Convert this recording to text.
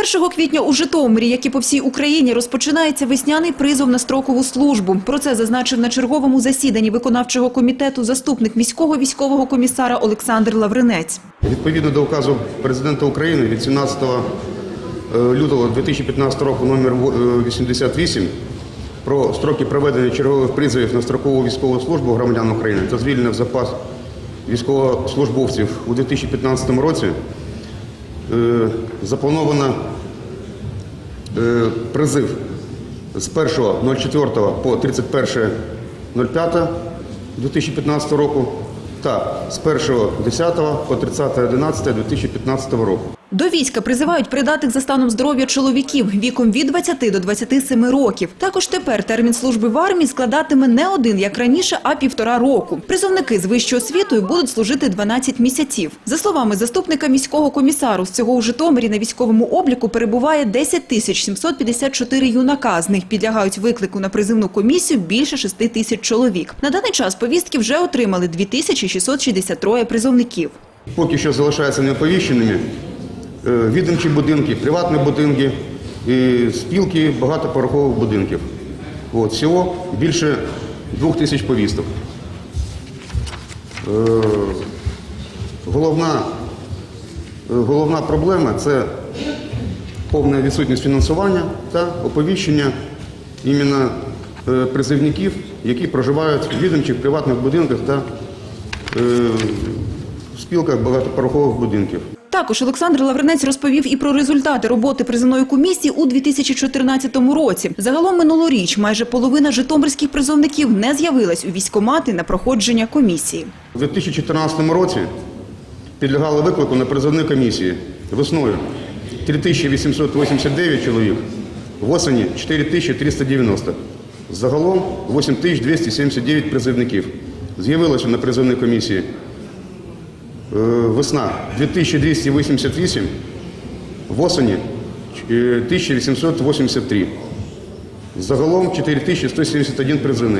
1 квітня у Житомирі, як і по всій Україні, розпочинається весняний призов на строкову службу. Про це зазначив на черговому засіданні виконавчого комітету заступник міського військового комісара Олександр Лавринець. Відповідно до указу президента України від 17 е, лютого 2015 року номер во- е, 88 про строки проведення чергових призовів на строкову військову службу громадян України та звільнення в запас військовослужбовців у 2015 році заплановано е, призив з 1.04 по 31.05.2015 року та з 1.10 по 30.11.2015 року. До війська призивають придатих за станом здоров'я чоловіків віком від 20 до 27 років. Також тепер термін служби в армії складатиме не один, як раніше, а півтора року. Призовники з вищою освітою будуть служити 12 місяців. За словами заступника міського комісару, всього у Житомирі на військовому обліку перебуває 10 тисяч 754 юнака. З них підлягають виклику на призивну комісію більше 6 тисяч чоловік. На даний час повістки вже отримали 2663 призовників. Поки що залишаються неоповіщеними відомчі будинки, приватні будинки, спілки багатоповерхових будинків. От, всього більше двох тисяч повісток. Е, Головна, е, головна проблема це повна відсутність фінансування та оповіщення іменно е, призивників, які проживають в відомчих приватних будинках та е, в спілках багатоповерхових будинків. Також Олександр Лавринець розповів і про результати роботи призовної комісії у 2014 році. Загалом минулоріч майже половина житомирських призовників не з'явилась у військкомати на проходження комісії. У 2014 році підлягали виклику на призовні комісії весною 3889 чоловік, в осені 4390. Загалом 8279 призовників. З'явилося на призовній комісії весна 2288, в осені е, 1883. Загалом 4171 призовник.